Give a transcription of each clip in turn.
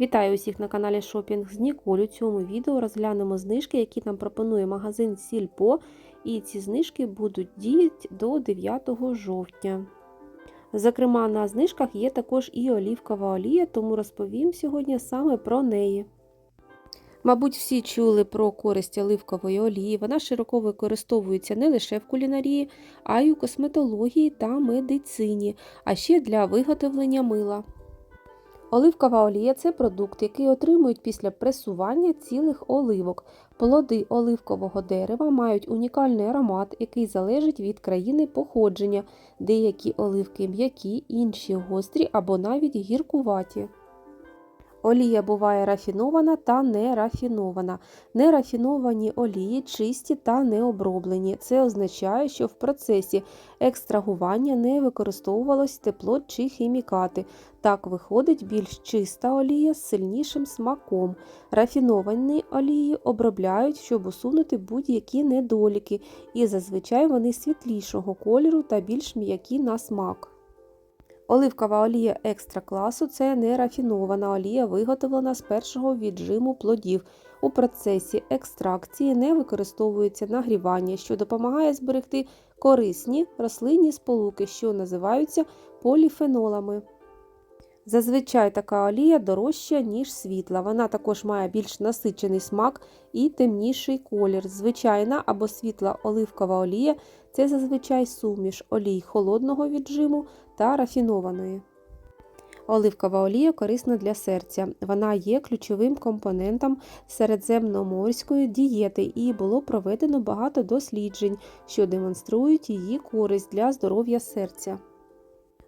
Вітаю усіх на каналі Шопінг з Ніколь. У цьому відео розглянемо знижки, які нам пропонує магазин Сільпо, і ці знижки будуть діяти до 9 жовтня. Зокрема, на знижках є також і олівкова олія, тому розповім сьогодні саме про неї. Мабуть, всі чули про користь оливкової олії. Вона широко використовується не лише в кулінарії, а й у косметології та медицині, а ще для виготовлення мила. Оливкова олія це продукт, який отримують після пресування цілих оливок. Плоди оливкового дерева мають унікальний аромат, який залежить від країни походження. Деякі оливки м'які, інші гострі або навіть гіркуваті. Олія буває рафінована та нерафінована. Нерафіновані олії чисті та необроблені. Це означає, що в процесі екстрагування не використовувалось тепло чи хімікати. Так виходить більш чиста олія з сильнішим смаком. Рафіновані олії обробляють, щоб усунути будь-які недоліки, і зазвичай вони світлішого кольору та більш м'які на смак. Оливкова олія екстра класу це нерафінована олія, виготовлена з першого віджиму плодів. У процесі екстракції не використовується нагрівання, що допомагає зберегти корисні рослинні сполуки, що називаються поліфенолами. Зазвичай така олія дорожча, ніж світла. Вона також має більш насичений смак і темніший колір. Звичайна або світла оливкова олія це зазвичай суміш олій холодного віджиму та рафінованої. Оливкова олія корисна для серця. Вона є ключовим компонентом середземноморської дієти і було проведено багато досліджень, що демонструють її користь для здоров'я серця.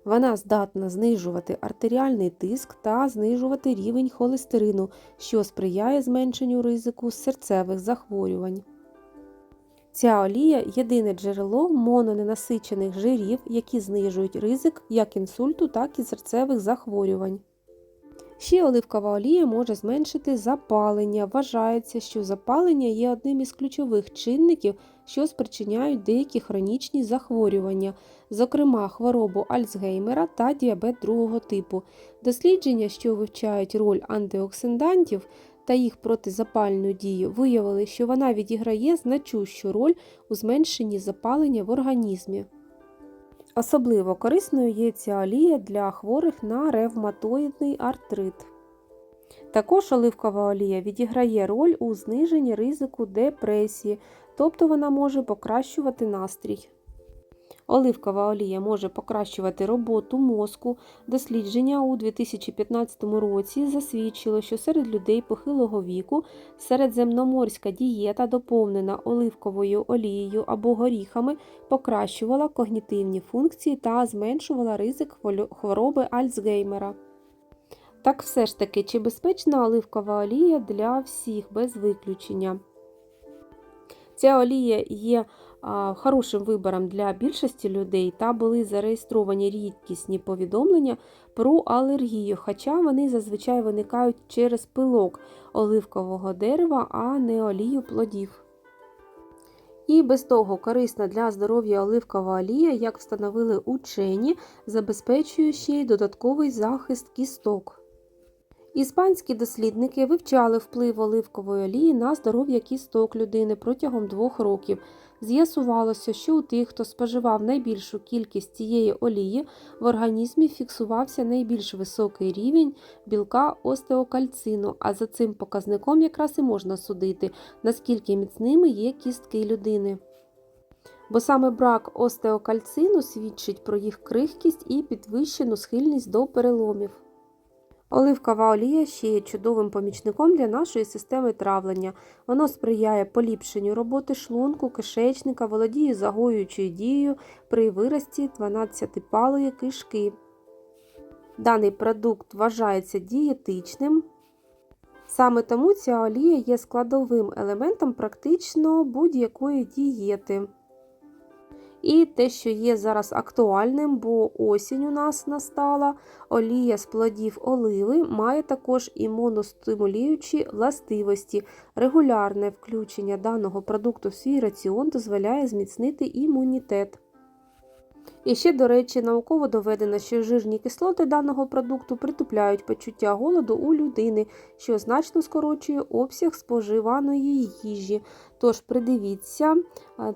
Вона здатна знижувати артеріальний тиск та знижувати рівень холестерину, що сприяє зменшенню ризику серцевих захворювань. Ця олія єдине джерело мононенасичених жирів, які знижують ризик як інсульту, так і серцевих захворювань. Ще оливкова олія може зменшити запалення. Вважається, що запалення є одним із ключових чинників, що спричиняють деякі хронічні захворювання, зокрема хворобу Альцгеймера та діабет другого типу. Дослідження, що вивчають роль антиоксидантів та їх протизапальну дію, виявили, що вона відіграє значущу роль у зменшенні запалення в організмі. Особливо корисною є ця олія для хворих на ревматоїдний артрит. Також оливкова олія відіграє роль у зниженні ризику депресії, тобто вона може покращувати настрій. Оливкова олія може покращувати роботу мозку. Дослідження у 2015 році засвідчило, що серед людей похилого віку середземноморська дієта, доповнена оливковою олією або горіхами, покращувала когнітивні функції та зменшувала ризик хвороби Альцгеймера. Так все ж таки, чи безпечна оливкова олія для всіх без виключення? Ця олія є хорошим вибором для більшості людей та були зареєстровані рідкісні повідомлення про алергію, хоча вони зазвичай виникають через пилок оливкового дерева, а не олію плодів. І без того корисна для здоров'я оливкова олія, як встановили учені, забезпечує ще й додатковий захист кісток. Іспанські дослідники вивчали вплив оливкової олії на здоров'я кісток людини протягом двох років. З'ясувалося, що у тих, хто споживав найбільшу кількість цієї олії, в організмі фіксувався найбільш високий рівень білка остеокальцину, а за цим показником якраз і можна судити, наскільки міцними є кістки людини. Бо саме брак остеокальцину свідчить про їх крихкість і підвищену схильність до переломів. Оливкова олія ще є чудовим помічником для нашої системи травлення. Воно сприяє поліпшенню роботи шлунку, кишечника, володіє загоюючою дією при вирості 12-палої кишки. Даний продукт вважається дієтичним. Саме тому ця олія є складовим елементом практично будь-якої дієти. І те, що є зараз актуальним, бо осінь у нас настала, олія з плодів оливи має також імуностимулюючі властивості. Регулярне включення даного продукту в свій раціон дозволяє зміцнити імунітет. І ще, до речі, науково доведено, що жирні кислоти даного продукту притупляють почуття голоду у людини, що значно скорочує обсяг споживаної їжі. Тож придивіться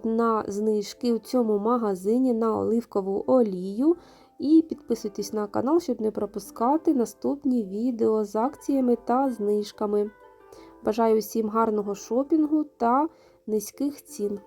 на знижки у цьому магазині на оливкову олію. І підписуйтесь на канал, щоб не пропускати наступні відео з акціями та знижками. Бажаю всім гарного шопінгу та низьких цін.